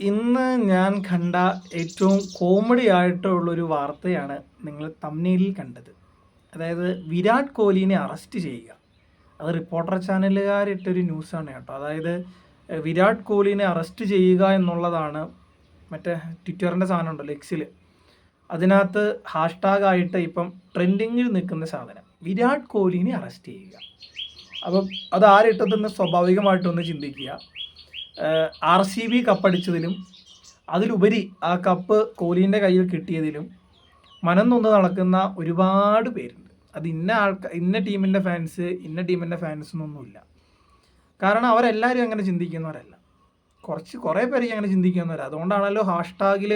ഇന്ന് ഞാൻ കണ്ട ഏറ്റവും കോമഡി ആയിട്ടുള്ളൊരു വാർത്തയാണ് നിങ്ങൾ തമ്മിലിൽ കണ്ടത്. അതായത് വിരാട് കോഹ്ലിനെ അറസ്റ്റ് ചെയ്യുക. അത് റിപ്പോർട്ടർ ചാനലുകാരിട്ടൊരു ന്യൂസാണ് കേട്ടോ. അതായത് വിരാട് കോഹ്ലിനെ അറസ്റ്റ് ചെയ്യുക എന്നുള്ളതാണ് മറ്റേ ട്വിറ്ററിന്റെ സാധനം ഉണ്ടല്ലോ എക്സിൽ അതിനകത്ത് ഹാഷ്ടാഗായിട്ട് ഇപ്പം ട്രെൻഡിങ്ങിൽ നിൽക്കുന്ന സാധനം. വിരാട് കോഹ്ലിനെ അറസ്റ്റ് ചെയ്യുക. അപ്പം അത് ആരിട്ടതെന്ന് സ്വാഭാവികമായിട്ടൊന്ന് ചിന്തിക്കുക. ആർ സി ബി കപ്പടിച്ചതിലും അതിലുപരി ആ കപ്പ് കോഹ്ലിന്റെ കയ്യിൽ കിട്ടിയതിലും മനം നൊന്ന് നടക്കുന്ന ഒരുപാട് പേരുണ്ട്. അത് ഇന്ന ആൾക്കാർ ഇന്ന ടീമിന്റെ ഫാൻസ് ഇന്ന ടീമിന്റെ ഫാൻസ് എന്നൊന്നുമില്ല കാരണം അവരെല്ലാവരും അങ്ങനെ ചിന്തിക്കുന്നവരല്ല. കുറച്ച് കുറേ പേര് അങ്ങനെ ചിന്തിക്കുന്നവർ അതുകൊണ്ടാണല്ലോ ഹാഷ്ടാഗിൽ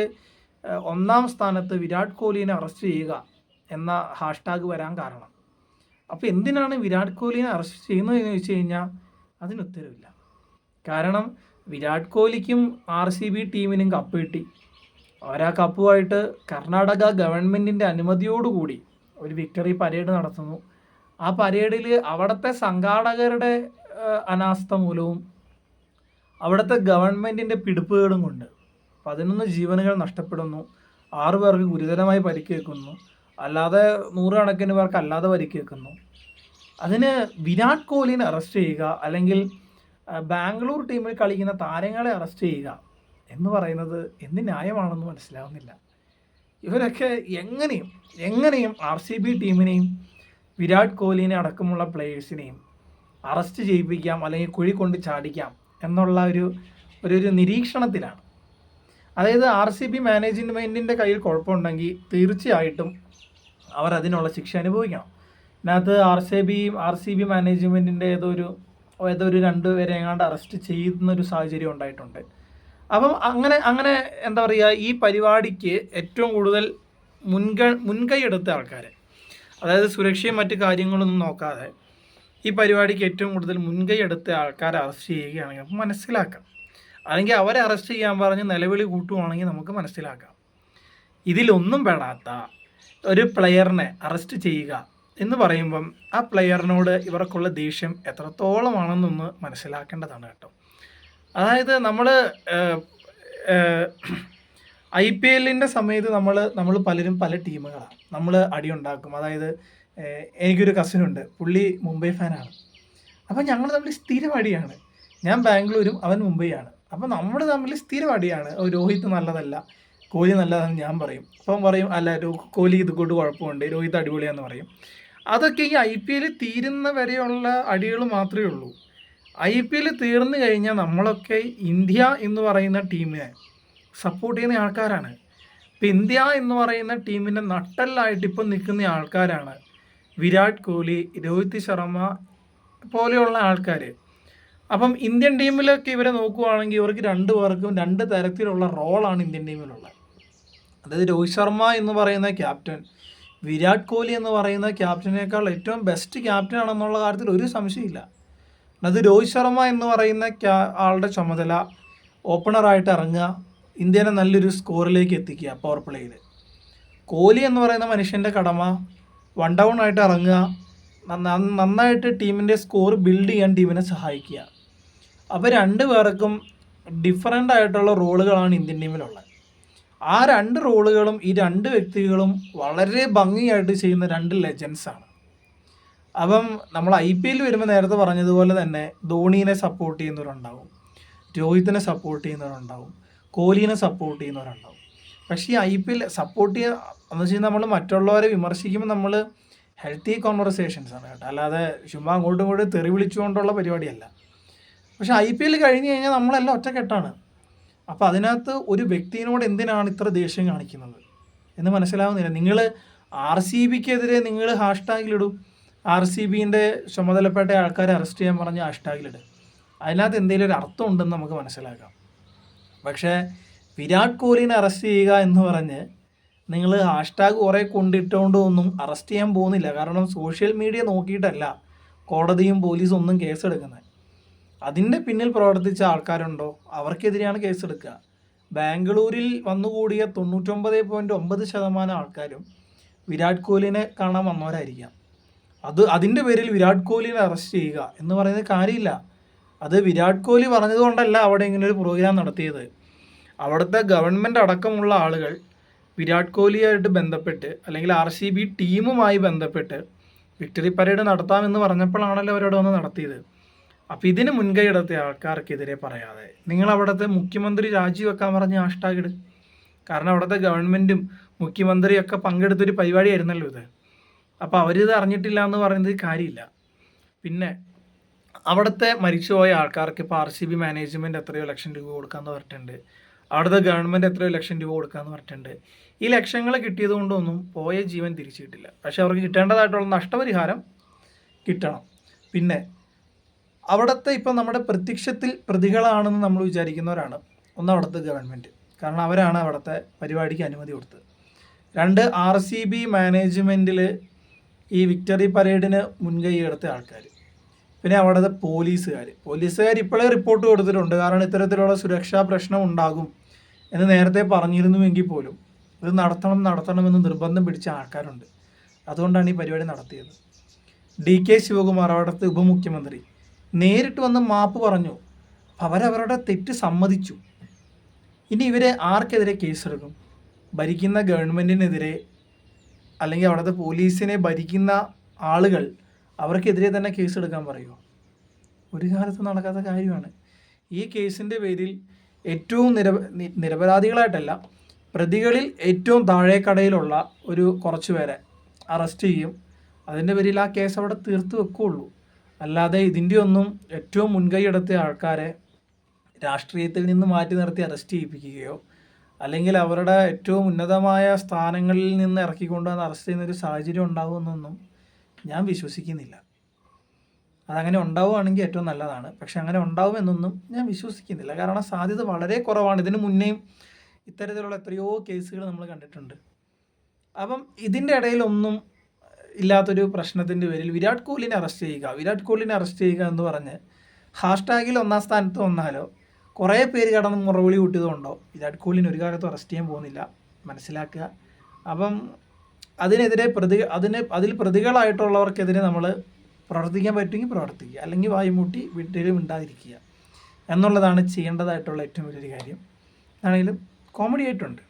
ഒന്നാം സ്ഥാനത്ത് വിരാട് കോഹ്ലിനെ അറസ്റ്റ് ചെയ്യുക എന്ന ഹാഷ്ടാഗ് വരാൻ കാരണം. അപ്പോൾ എന്തിനാണ് വിരാട് കോഹ്ലിനെ അറസ്റ്റ് ചെയ്യുന്നത് എന്ന് ചോദിച്ചു കഴിഞ്ഞാൽ അതിന് ഉത്തരവില്ല. കാരണം വിരാട് കോഹ്ലിക്കും ആർ സി ബി ടീമിനും കപ്പ് കിട്ടി. അവരാ കപ്പുമായിട്ട് കർണാടക ഗവൺമെന്റിന്റെ അനുമതിയോടുകൂടി ഒരു വിക്ടറി പരേഡ് നടത്തുന്നു. ആ പരേഡിൽ അവിടുത്തെ സംഘാടകരുടെ അനാസ്ഥ മൂലവും അവിടുത്തെ ഗവൺമെന്റിന്റെ പിടിപ്പുകളും കൊണ്ട് പതിനൊന്ന് ജീവനുകൾ നഷ്ടപ്പെടുന്നു. ആറു പേർക്ക് ഗുരുതരമായി പരിക്കേൽക്കുന്നു അല്ലാതെ നൂറുകണക്കിന് പേർക്ക് അല്ലാതെ പരിക്കേൽക്കുന്നു അതിന് വിരാട് കോഹ്ലിനെ അറസ്റ്റ് ചെയ്യുക അല്ലെങ്കിൽ ബാംഗ്ലൂർ ടീമിൽ കളിക്കുന്ന താരങ്ങളെ അറസ്റ്റ് ചെയ്യുക എന്ന് പറയുന്നത് എന്ത് ന്യായമാണെന്ന് മനസ്സിലാവുന്നില്ല. ഇവരൊക്കെ എങ്ങനെയും എങ്ങനെയും ആർ സി ബി ടീമിനെയും വിരാട് കോഹ്ലിനെ അടക്കമുള്ള പ്ലേയേഴ്സിനെയും അറസ്റ്റ് ചെയ്യിപ്പിക്കാം അല്ലെങ്കിൽ കുഴി കൊണ്ട് ചാടിക്കാം എന്നുള്ള ഒരു ഒരു നിരീക്ഷണത്തിലാണ്. അതായത് ആർ സി ബി മാനേജ്മെന്റിന്റെ കയ്യിൽ കുഴപ്പമുണ്ടെങ്കിൽ തീർച്ചയായിട്ടും അവർ അതിനുള്ള ശിക്ഷ അനുഭവിക്കണം. ഇതിനകത്ത് R C B R C B മാനേജ്മെന്റിന്റെ ഏതോ ഒരു ഏതോ ഒരു രണ്ട് പേരെ എങ്ങാണ്ട് അറസ്റ്റ് ചെയ്യുന്ന ഒരു സാഹചര്യം ഉണ്ടായിട്ടുണ്ട്. അപ്പം അങ്ങനെ അങ്ങനെ എന്താ പറയുക ഈ പരിപാടിക്ക് ഏറ്റവും കൂടുതൽ മുൻകൈ മുൻകൈ എടുത്ത ആൾക്കാർ അതായത് സുരക്ഷയും മറ്റ് കാര്യങ്ങളൊന്നും നോക്കാതെ ഈ പരിപാടിക്ക് ഏറ്റവും കൂടുതൽ മുൻകൈ എടുത്ത ആൾക്കാരെ അറസ്റ്റ് ചെയ്യുകയാണെങ്കിൽ നമുക്ക് മനസ്സിലാക്കാം. അല്ലെങ്കിൽ അവരെ അറസ്റ്റ് ചെയ്യാൻ പറഞ്ഞ് നിലവിളി കൂട്ടുവാണെങ്കിൽ നമുക്ക് മനസ്സിലാക്കാം. ഇതിലൊന്നും പെടാത്ത ഒരു പ്ലെയറിനെ അറസ്റ്റ് ചെയ്യുക എന്ന് പറയുമ്പം ആ പ്ലെയറിനോട് ഇവർക്കുള്ള ദേഷ്യം എത്രത്തോളമാണെന്നൊന്ന് മനസ്സിലാക്കേണ്ടതാണ് കേട്ടോ. അതായത് നമ്മൾ ഐ പി എല്ലിന്റെ സമയത്ത് നമ്മൾ നമ്മൾ പലരും പല ടീമുകളാണ്. നമ്മൾ അടിയുണ്ടാക്കും അതായത് എനിക്കൊരു കസിനുണ്ട് പുള്ളി മുംബൈ ഫാനാണ്. അപ്പം ഞങ്ങൾ തമ്മിൽ സ്ഥിരം അടിയാണ് ഞാൻ ബാംഗ്ലൂരും അവൻ മുംബൈയാണ്. അപ്പം നമ്മൾ തമ്മിൽ സ്ഥിരം അടിയാണ് രോഹിത് നല്ലതല്ല. കോഹ്ലി നല്ലതാണെന്ന് ഞാൻ പറയും. അപ്പം പറയും അല്ല കോഹ്ലി ഇത് കൊണ്ട് കുഴപ്പമുണ്ട്. രോഹിത് അടിപൊളിയാന്ന് പറയും. അതൊക്കെ ഈ ഐ പി എൽ തീരുന്ന വരെയുള്ള അടികൾ മാത്രമേ ഉള്ളൂ. ഐ പി എൽ തീർന്നു കഴിഞ്ഞാൽ നമ്മളൊക്കെ ഇന്ത്യ എന്ന് പറയുന്ന ടീമിനെ സപ്പോർട്ട് ചെയ്യുന്ന ആൾക്കാരാണ്. ഇപ്പം ഇന്ത്യ എന്ന് പറയുന്ന ടീമിന്റെ നട്ടല്ലായിട്ട് ഇപ്പം നിൽക്കുന്ന ആൾക്കാരാണ് വിരാട് കോഹ്ലി രോഹിത് ശർമ്മ പോലെയുള്ള ആൾക്കാർ. അപ്പം ഇന്ത്യൻ ടീമിലൊക്കെ ഇവരെ നോക്കുവാണെങ്കിൽ ഇവർക്ക് രണ്ട് പേർക്കും രണ്ട് തരത്തിലുള്ള റോളാണ് ഇന്ത്യൻ ടീമിലുള്ളത്. അതായത് രോഹിത് ശർമ്മ എന്ന് പറയുന്ന ക്യാപ്റ്റൻ വിരാട് കോഹ്ലി എന്ന് പറയുന്ന ക്യാപ്റ്റനേക്കാൾ ഏറ്റവും ബെസ്റ്റ് ക്യാപ്റ്റൻ ആണെന്നുള്ള കാര്യത്തിൽ ഒരു സംശയമില്ല അത് രോഹിത് ശർമ്മ എന്ന് പറയുന്ന ആളുടെ ചുമതല ഓപ്പണറായിട്ട് ഇറങ്ങുക ഇന്ത്യനെ നല്ലൊരു സ്കോറിലേക്ക് എത്തിക്കുക പവർ പ്ലേയിൽ കോഹ്ലി എന്ന് പറയുന്ന മനുഷ്യന്റെ കടമ വൺ ഡൗൺ ആയിട്ട് ഇറങ്ങുക നന്നായിട്ട് ടീമിന്റെ സ്കോർ ബിൽഡ് ചെയ്യാൻ ടീമിനെ സഹായിക്കുക. അപ്പോൾ രണ്ട് പേർക്കും ഡിഫറെന്റ് ആയിട്ടുള്ള റോളുകളാണ് ഇന്ത്യൻ ടീമിലുള്ളത് ആ രണ്ട് റോളുകളും ഈ രണ്ട് വ്യക്തികളും വളരെ ഭംഗിയായിട്ട് ചെയ്യുന്ന രണ്ട് ലെജൻസാണ് അപ്പം നമ്മൾ ഐ പി എൽ വരുമ്പോൾ നേരത്തെ പറഞ്ഞതുപോലെ തന്നെ ധോണീനെ സപ്പോർട്ട് ചെയ്യുന്നവരുണ്ടാവും രോഹിത്തിനെ സപ്പോർട്ട് ചെയ്യുന്നവരുണ്ടാവും കോഹ്ലിനെ സപ്പോർട്ട് ചെയ്യുന്നവരുണ്ടാവും. പക്ഷേ ഈ ഐ പി എൽ സപ്പോർട്ട് ചെയ്യുക എന്ന് വെച്ചാൽ നമ്മൾ മറ്റുള്ളവരെ വിമർശിക്കുമ്പോൾ നമ്മൾ ഹെൽത്തി കോൺവെർസേഷൻസ് ആണ് കേട്ടോ. അല്ലാതെ ചുമ്മാ അങ്ങോട്ടും ഇങ്ങോട്ടും തെറി വിളിച്ചുകൊണ്ടുള്ള പരിപാടിയല്ല. പക്ഷെ ഐ പി എൽ കഴിഞ്ഞ് കഴിഞ്ഞാൽ നമ്മളെല്ലാം ഒറ്റക്കെട്ടാണ്. അപ്പോൾ അതിനകത്ത് ഒരു വ്യക്തിയോട് എന്തിനാണ് ഇത്ര ദേഷ്യം കാണിക്കുന്നത്? എന്ന് മനസ്സിലാവുന്നില്ല. നിങ്ങൾ ആർ സി ബിക്കെതിരെ നിങ്ങൾ ഹാഷ്ടാഗിലിടും. ആർ സി ബിന്റെ ചുമതലപ്പെട്ട ആൾക്കാരെ അറസ്റ്റ് ചെയ്യാൻ പറഞ്ഞ് ഹാഷ്ടാഗിലിടും. അതിനകത്ത് എന്തെങ്കിലും ഒരു അർത്ഥം ഉണ്ടെന്ന് നമുക്ക് മനസ്സിലാക്കാം. പക്ഷേ വിരാട് കോഹ്ലിനെ അറസ്റ്റ് ചെയ്യുക എന്ന് പറഞ്ഞ് നിങ്ങൾ ഹാഷ്ടാഗ് കുറേ കൊണ്ടിട്ടുകൊണ്ട് ഒന്നും അറസ്റ്റ് ചെയ്യാൻ പോകുന്നില്ല. കാരണം സോഷ്യൽ മീഡിയ നോക്കിയിട്ടല്ല കോടതിയും പോലീസും ഒന്നും കേസെടുക്കുന്നത്. അതിന്റെ പിന്നിൽ പ്രവർത്തിച്ച ആൾക്കാരുണ്ടോ? അവർക്കെതിരെയാണ് കേസെടുക്കുക. ബാംഗ്ലൂരിൽ വന്നുകൂടിയ തൊണ്ണൂറ്റൊമ്പത് പോയിന്റ് ഒമ്പത് ശതമാനം ആൾക്കാരും വിരാട് കോഹ്ലിനെ കാണാൻ വന്നവരായിരിക്കാം. അത് അതിന്റെ പേരിൽ വിരാട് കോഹ്ലിനെ അറസ്റ്റ് ചെയ്യുക എന്ന് പറയുന്നത് കാര്യമില്ല. അത് വിരാട് കോഹ്ലി പറഞ്ഞതുകൊണ്ടല്ല അവിടെ ഇങ്ങനെ ഒരു പ്രോഗ്രാം നടത്തിയത്. അവിടുത്തെ ഗവൺമെന്റ് അടക്കമുള്ള ആളുകൾ വിരാട് കോഹ്ലിയായിട്ട് ബന്ധപ്പെട്ട് അല്ലെങ്കിൽ ആർ സി ബി ടീമുമായി ബന്ധപ്പെട്ട് വിക്ടറി പരേഡ് നടത്താമെന്ന് പറഞ്ഞപ്പോഴാണല്ലോ അവരോട് വന്ന് നടത്തിയത്. അപ്പോൾ ഇതിന് മുൻകൈ ആൾക്കാർക്കെതിരെ പറയാതെ. നിങ്ങൾ അവിടുത്തെ മുഖ്യമന്ത്രി രാജിവെക്കാൻ പറഞ്ഞ ഹാഷ്ടാഗ് ഇട്. കാരണം അവിടുത്തെ ഗവൺമെന്റും മുഖ്യമന്ത്രിയൊക്കെ പങ്കെടുത്തൊരു പരിപാടിയായിരുന്നല്ലോ ഇത്. അപ്പോൾ അവരിത് അറിഞ്ഞിട്ടില്ല എന്ന് പറയുന്നത് കാര്യമില്ല. പിന്നെ അവിടുത്തെ മരിച്ചുപോയ ആൾക്കാർക്ക് ഇപ്പോൾ ആർ സി ബി മാനേജ്മെന്റ് എത്രയോ ലക്ഷം രൂപ കൊടുക്കാമെന്ന് പറഞ്ഞിട്ടുണ്ട്. അവിടുത്തെ ഗവൺമെന്റ് എത്രയോ ലക്ഷം രൂപ കൊടുക്കാമെന്ന് പറഞ്ഞിട്ടുണ്ട്. ഈ ലക്ഷങ്ങൾ കിട്ടിയത് കൊണ്ടൊന്നും പോയ ജീവൻ തിരിച്ചു കിട്ടില്ല പക്ഷെ അവർക്ക് കിട്ടേണ്ടതായിട്ടുള്ള നഷ്ടപരിഹാരം കിട്ടണം. പിന്നെ അവിടുത്തെ ഇപ്പം നമ്മുടെ പ്രത്യക്ഷത്തിൽ പ്രതികളാണെന്ന് നമ്മൾ വിചാരിക്കുന്നവരാണ് ഒന്ന് അവിടുത്തെ ഗവൺമെന്റ് കാരണം അവരാണ് അവിടുത്തെ പരിപാടിക്ക് അനുമതി കൊടുത്തത്. രണ്ട് ആർ സി ബി മാനേജ്മെന്റിൽ ഈ വിക്ടറി പരേഡിന് മുൻകൈ എടുത്ത ആൾക്കാർ. പിന്നെ അവിടുത്തെ പോലീസുകാർ പോലീസുകാർ ഇപ്പോഴേ റിപ്പോർട്ട് കൊടുത്തിട്ടുണ്ട്. കാരണം ഇത്തരത്തിലുള്ള സുരക്ഷാ പ്രശ്നം ഉണ്ടാകും എന്ന് നേരത്തെ പറഞ്ഞിരുന്നുവെങ്കിൽ പോലും ഇത് നടത്തണം നടത്തണമെന്ന് നിർബന്ധം പിടിച്ച ആൾക്കാരുണ്ട്. അതുകൊണ്ടാണ് ഈ പരിപാടി നടത്തിയത്. ഡി കെ ശിവകുമാർ അവിടുത്തെ ഉപമുഖ്യമന്ത്രി നേരിട്ട് വന്ന് മാപ്പ് പറഞ്ഞു. അവരവരുടെ തെറ്റ് സമ്മതിച്ചു. ഇനി ഇവരെ ആർക്കെതിരെ കേസെടുക്കും? ഭരിക്കുന്ന ഗവൺമെന്റിനെതിരെ അല്ലെങ്കിൽ അവിടുത്തെ പോലീസിനെ ഭരിക്കുന്ന ആളുകൾ അവർക്കെതിരെ തന്നെ കേസെടുക്കാൻ പറയുമോ ഒരു കാലത്ത് നടക്കാത്ത കാര്യമാണ്. ഈ കേസിന്റെ പേരിൽ ഏറ്റവും നിര നിരപരാധികളായിട്ടല്ല പ്രതികളിൽ ഏറ്റവും താഴേക്കടയിലുള്ള ഒരു കുറച്ച് പേരെ അറസ്റ്റ് ചെയ്യും. അതിന്റെ പേരിൽ ആ കേസ് അവിടെ തീർത്ത് വെക്കുകയുള്ളൂ. അല്ലാതെ ഇതിന്റെ ഒന്നും ഏറ്റവും മുൻകൈ എടുത്ത ആൾക്കാരെ രാഷ്ട്രീയത്തിൽ നിന്ന് മാറ്റി നിർത്തി അറസ്റ്റ് ചെയ്യിപ്പിക്കുകയോ അല്ലെങ്കിൽ അവരുടെ ഏറ്റവും ഉന്നതമായ സ്ഥാനങ്ങളിൽ നിന്ന് ഇറക്കിക്കൊണ്ട് വന്ന് അറസ്റ്റ് ചെയ്യുന്ന ഒരു സാഹചര്യം ഉണ്ടാകുമെന്നൊന്നും ഞാൻ വിശ്വസിക്കുന്നില്ല. അതങ്ങനെ ഉണ്ടാവുകയാണെങ്കിൽ ഏറ്റവും നല്ലതാണ്. പക്ഷെ അങ്ങനെ ഉണ്ടാവുമെന്നൊന്നും ഞാൻ വിശ്വസിക്കുന്നില്ല. കാരണം സാധ്യത വളരെ കുറവാണ്. ഇതിന് മുന്നേയും ഇത്തരത്തിലുള്ള എത്രയോ കേസുകൾ നമ്മൾ കണ്ടിട്ടുണ്ട്. അപ്പം ഇതിന്റെ ഇടയിലൊന്നും ഇല്ലാത്തൊരു പ്രശ്നത്തിന്റെ പേരിൽ വിരാട് കോഹ്ലിനെ അറസ്റ്റ് ചെയ്യുക. വിരാട് കോഹ്ലിനെ അറസ്റ്റ് ചെയ്യുക എന്ന് പറഞ്ഞ് ഹാഷ്ടാഗിൽ ഒന്നാം സ്ഥാനത്ത് വന്നാലോ കുറേ പേര് കടന്ന് മുറവിളി കൂട്ടിയതുകൊണ്ടോ വിരാട് കോഹ്ലിനെ ഒരു കാലത്തും അറസ്റ്റ് ചെയ്യാൻ പോകുന്നില്ല. മനസ്സിലാക്കുക. അപ്പം അതിനെതിരെ പ്രതി അതിന് അതിൽ പ്രതികളായിട്ടുള്ളവർക്കെതിരെ നമ്മൾ പ്രവർത്തിക്കാൻ പറ്റുമെങ്കിൽ പ്രവർത്തിക്കുക. അല്ലെങ്കിൽ വായുമൂട്ടി വീട്ടിലും ഉണ്ടാതിരിക്കുക എന്നുള്ളതാണ് ചെയ്യേണ്ടതായിട്ടുള്ള ഏറ്റവും വലിയൊരു കാര്യം. ആണെങ്കിലും കോമഡി ആയിട്ടുണ്ട്.